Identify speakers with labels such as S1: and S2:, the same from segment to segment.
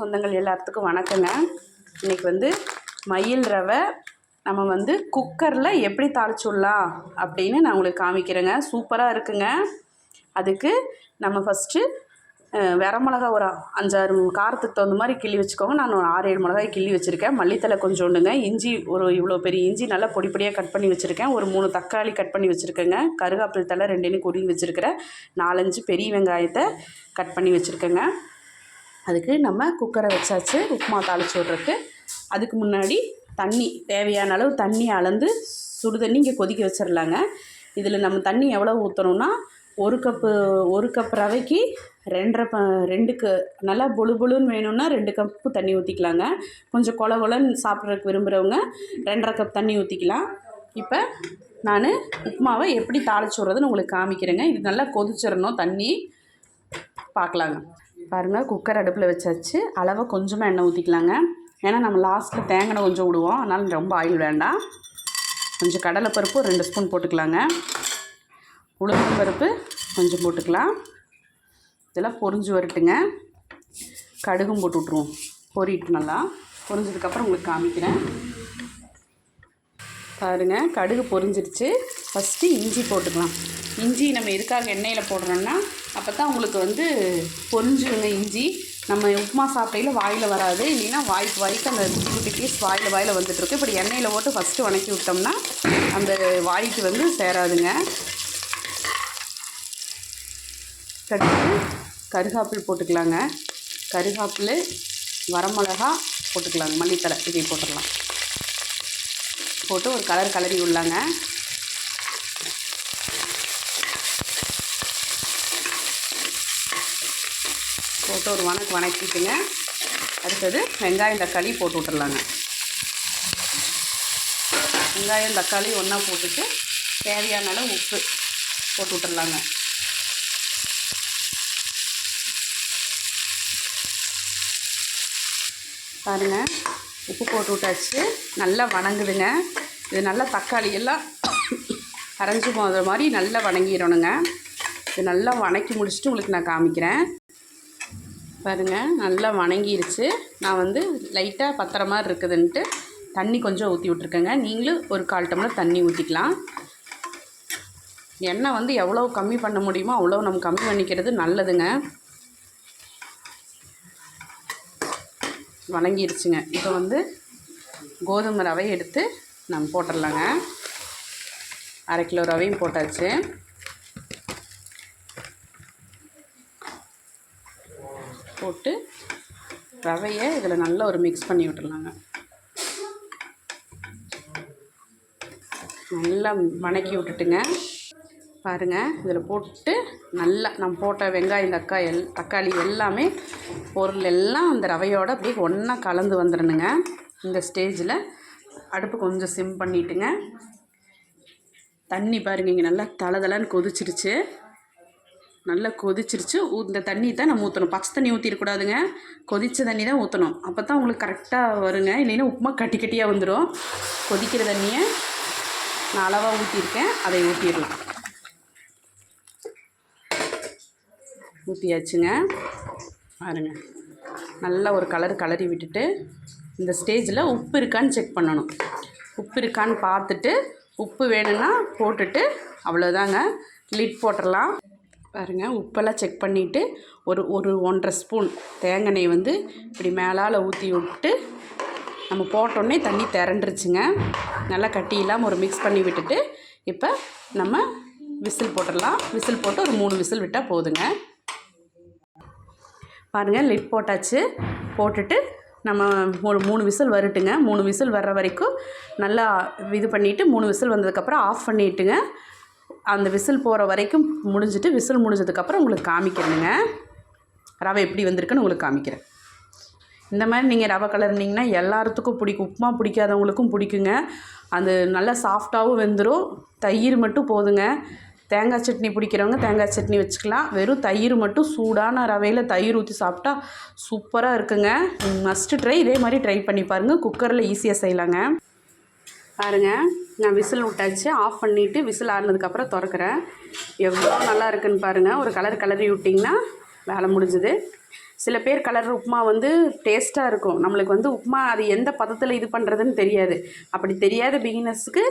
S1: சொந்தங்கள் எல்லாத்துக்கும் வணக்கங்க. இன்றைக்கி வந்து மயில் ரவை நம்ம வந்து குக்கரில் எப்படி தாளிச்சுடலாம் அப்படின்னு நான் உங்களுக்கு காமிக்கிறேங்க. சூப்பராக இருக்குங்க. அதுக்கு நம்ம ஃபஸ்ட்டு வரமிளகா ஒரு அஞ்சாறு காரத்துக்கு தகுந்த மாதிரி கிள்ளி வச்சுக்கோங்க. நான் ஒரு ஆறு ஏழு மிளகாய் கிள்ளி வச்சுருக்கேன். மல்லித்தலை கொஞ்சோண்டுங்க இஞ்சி ஒரு இவ்வளோ பெரிய இஞ்சி நல்லா பொடி பொடியாக கட் பண்ணி வச்சுருக்கேன். ஒரு மூணு தக்காளி கட் பண்ணி வச்சுருக்கேங்க. கருகாப்பில் தலை ரெண்டுன்னு குறுகி வச்சுருக்கிறேன். நாலஞ்சு பெரிய வெங்காயத்தை கட் பண்ணி வச்சுருக்கேங்க. அதுக்கு நம்ம குக்கரை வச்சாச்சு உப்புமா தாளிச்சு விட்றதுக்கு. அதுக்கு முன்னாடி தண்ணி தேவையான அளவு தண்ணி அளந்து சுடு தண்ணி இங்கே கொதிக்க வச்சிடலாங்க இதில் நம்ம தண்ணி எவ்வளோ ஊற்றணும்னா ஒரு கப்பு ஒரு கப் ரவைக்கு ரெண்டரை ப ரெண்டுக்கு நல்லா பொழு பொழுன்னு வேணும்னா ரெண்டு கப்பு தண்ணி ஊற்றிக்கலாங்க கொஞ்சம் கொல கொலன்னு சாப்பிட்றதுக்கு விரும்புகிறவங்க ரெண்டரை கப் தண்ணி ஊற்றிக்கலாம் இப்போ நான் உப்புமாவை எப்படி தாளிச்சு விட்றதுன்னு உங்களுக்கு காமிக்கிறேங்க. இது நல்லா கொதிச்சிடணும் தண்ணி. பார்க்கலாங்க பாருங்கள் குக்கர் அடுப்பில் வச்சாச்சு. அளவை கொஞ்சமாக எண்ணெய் ஊற்றிக்கலாங்க ஏன்னா நம்ம லாஸ்ட்டில் தேங்காய் கொஞ்சம் விடுவோம். அதனால் ரொம்ப ஆயில் வேண்டாம். கொஞ்சம் கடலைப்பருப்பு ஒரு ரெண்டு ஸ்பூன் போட்டுக்கலாங்க. உளுந்து பருப்பு கொஞ்சம் போட்டுக்கலாம். இதெல்லாம் பொரிஞ்சு வரட்டுங்க. கடுகும் போட்டு விட்ருவோம் பொறிட்டு நல்லா. பொறிஞ்சதுக்கப்புறம் உங்களுக்கு காமிக்கிறேன். பாருங்க கடுகு பொறிஞ்சிருச்சு. ஃபஸ்ட்டு இஞ்சி போட்டுக்கலாம். இஞ்சி நம்ம எதுக்காக எண்ணெயில் போடுறோன்னா அப்போ தான் உங்களுக்கு வந்து பொறிஞ்சுங்க இஞ்சி நம்ம உப்புமா சாப்பிட்டையில் வாயில் வராது. இல்லைன்னா வாய்க்கு வாய்க்கு அந்த குட்டி குட்டி பீஸ் வாயில் வாயில் வந்துட்டுருக்கு. இப்படி எண்ணெயில் போட்டு ஃபஸ்ட்டு வணக்கி விட்டோம்னா அந்த வாய்க்கு வந்து சேராதுங்க. கடுகு கருகாப்பில் போட்டுக்கலாங்க. கருகாப்பில் வரமிளகா போட்டுக்கலாங்க. மல்லித்தலை இதை போட்டுடலாம். போட்டு ஒரு கலர் கலரி விடலாங்க. போட்டு ஒரு வணக்கு வணக்கிட்டுங்க. அடுத்தது வெங்காயம் தக்காளி போட்டு விட்டுடலாங்க வெங்காயம் தக்காளி ஒன்றா போட்டுட்டு தேவையான அளவு உப்பு போட்டு விட்டுடலாங்க பாருங்கள் உப்பு போட்டு விட்டாச்சு. நல்லா வணங்குதுங்க. இது நல்லா தக்காளி எல்லாம் அரைஞ்சி போகிற மாதிரி நல்லா வணங்கிடணுங்க. இது நல்லா வணக்கி முடிச்சுட்டு உங்களுக்கு நான் காமிக்கிறேன். பாருங்கள் நல்லா வணங்கிருச்சு. நான் வந்து லைட்டாக பத்திர மாதிரி இருக்குதுன்ட்டு தண்ணி கொஞ்சம் ஊற்றி விட்ருக்கேங்க நீங்களும் ஒரு கால் டம்ளர் தண்ணி ஊற்றிக்கலாம் எண்ணெய் வந்து எவ்வளோ கம்மி பண்ண முடியுமோ அவ்வளோ நம்ம கம்மி பண்ணிக்கிறது நல்லதுங்க. வணங்கிருச்சுங்க. இப்போ வந்து கோதுமை ரவை எடுத்து நம்ம போட்டுடலாங்க. அரை கிலோ ரவையும் போட்டாச்சு. போட்டு ரவையை இதில் நல்லா ஒரு மிக்ஸ் பண்ணி விட்டுடலாங்க. நல்லா வணக்கி விட்டுட்டுங்க. பாருங்கள் இதில் போட்டு நல்லா நம்ம போட்ட வெங்காயம் தக்காளி எல் தக்காளி எல்லாமே பொருள் எல்லாம் அந்த ரவையோடு அப்படியே ஒன்றா கலந்து வந்துடணுங்க. இந்த ஸ்டேஜில் அடுப்பு கொஞ்சம் சிம் பண்ணிட்டுங்க. தண்ணி பாருங்க இங்கே நல்லா தளதளன்னு கொதிச்சிருச்சு. நல்லா கொதிச்சிருச்சு. இந்த தண்ணி தான் நம்ம ஊற்றணும் பச்சை தண்ணி ஊற்றிடக்கூடாதுங்க கொதித்த தண்ணி தான் ஊற்றணும் அப்போ தான் உங்களுக்கு கரெக்டாக வருங்க. இல்லைன்னா உப்புமா கட்டி கட்டியாக வந்துடும் கொதிக்கிற தண்ணியை நான் அளவாக ஊற்றிருக்கேன் அதை ஊற்றிடலாம் ஊற்றியாச்சுங்க பாருங்க. நல்லா ஒரு கலர் கலரி விட்டுட்டு இந்த ஸ்டேஜில் உப்பு இருக்கான்னு செக் பண்ணணும். உப்பு இருக்கான்னு பார்த்துட்டு உப்பு வேணும்னா போட்டுட்டு அவ்வளோதாங்க லிட் போட்டுடலாம். பாருங்கள் உப்பெல்லாம் செக் பண்ணிவிட்டு ஒரு ஒரு ஒன்றரை ஸ்பூன் தேங்காய் வந்து இப்படி மேலால் ஊற்றி விட்டு நம்ம போட்டோடனே தண்ணி திரண்டுருச்சுங்க. நல்லா கட்டி இல்லாமல் ஒரு மிக்ஸ் பண்ணி விட்டுட்டு இப்போ நம்ம விசில் போட்டுடலாம். விசில் போட்டு ஒரு மூணு விசில் விட்டால் போதுங்க. பாருங்கள் லிட் போட்டாச்சு. போட்டுட்டு நம்ம ஒரு மூணு விசில் வரட்டுங்க. மூணு விசில் வர்ற வரைக்கும் நல்லா இது பண்ணிவிட்டு மூணு விசில் வந்ததுக்கப்புறம் ஆஃப் பண்ணிட்டுங்க. அந்த விசில் போகிற வரைக்கும் முடிஞ்சிட்டு விசில் முடிஞ்சதுக்கப்புறம் உங்களுக்கு காமிக்கிறேனுங்க. ரவை எப்படி வந்திருக்குன்னு உங்களுக்கு காமிக்கிறேன். இந்த மாதிரி நீங்கள் ரவை கலர்னிங்கன்னா எல்லாத்துக்கும் பிடிக்கும். உப்புமா பிடிக்காதவங்களுக்கும் பிடிக்குங்க. அது நல்லா சாஃப்டாகவும் வெந்துடும் தயிர் மட்டும் போதுங்க. தேங்காய் சட்னி பிடிக்கிறவங்க தேங்காய் சட்னி வச்சுக்கலாம். வெறும் தயிர் மட்டும் சூடான ரவையில் தயிர் ஊற்றி சாப்பிட்டா சூப்பராக இருக்குங்க. மஸ்ட்டு ட்ரை இதே மாதிரி ட்ரை பண்ணி பாருங்கள் குக்கரில் ஈஸியாக செய்யலாங்க. பாருங்க. நான் விசில் விட்டாச்சு. ஆஃப் பண்ணிவிட்டு விசில் ஆறுனதுக்கப்புறம் திறக்கிறேன். எவ்வளோ நல்லா இருக்குன்னு பாருங்கள் ஒரு கலர் கலரி விட்டிங்கன்னா வேலை முடிஞ்சுது. சில பேர் கலர் உப்புமா வந்து டேஸ்ட்டாக இருக்கும். நம்மளுக்கு வந்து உப்புமா அது எந்த பதத்தில் இது பண்ணுறதுன்னு தெரியாது. அப்படி தெரியாத பிகினர்ஸுக்கு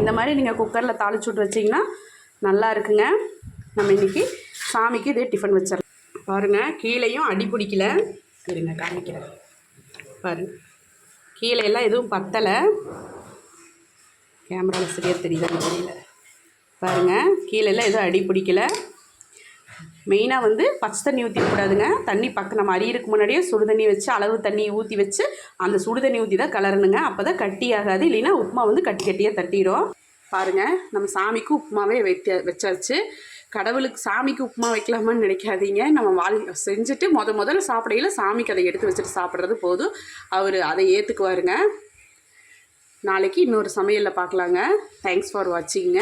S1: இந்த மாதிரி நீங்கள் குக்கரில் தாளிச்சு விட்டு வச்சிங்கன்னா நல்லா இருக்குங்க. நம்ம இன்றைக்கி சாமிக்கு இதே டிஃபன் வச்சிடலாம். பாருங்கள் கீழேயும் அடி பிடிக்கல. இருங்க காமிக்கிறேன். பாருங்கள் கீழே எல்லாம் எதுவும் பத்தலை. கேமராவில் சரியாக தெரியுதான்னு தெரியல. பாருங்கள் கீழெல்லாம் எதுவும் அடி பிடிக்கல. மெயினாக வந்து பச்சை தண்ணி ஊற்றிடக்கூடாதுங்க தண்ணி பக்கம் நம்ம அரியருக்கு முன்னாடியே சுடு தண்ணி வச்சு அளவு தண்ணி ஊற்றி வச்சு அந்த சுடு தண்ணி ஊற்றி தான் கலரணுங்க. அப்போ தான் கட்டி ஆகாது இல்லைன்னா உப்புமா வந்து கட்டி கட்டியாக தட்டிடும். பாருங்கள் நம்ம சாமிக்கு உப்புமாவே வைக்க வச்சாச்சு. கடவுளுக்கு சாமிக்கு உப்புமா வைக்கலாமான்னு நினைக்காதீங்க. நம்ம வாழ் செஞ்சுட்டு முத முதல்ல சாப்பிடையில சாமிக்கு அதை எடுத்து வச்சுட்டு சாப்பிட்றது போதும். அவர் அதை ஏற்றுக்குவாருங்க நாளைக்கு இன்னொரு சமையலில் பார்க்கலாங்க. Thanks for வாட்சிங்க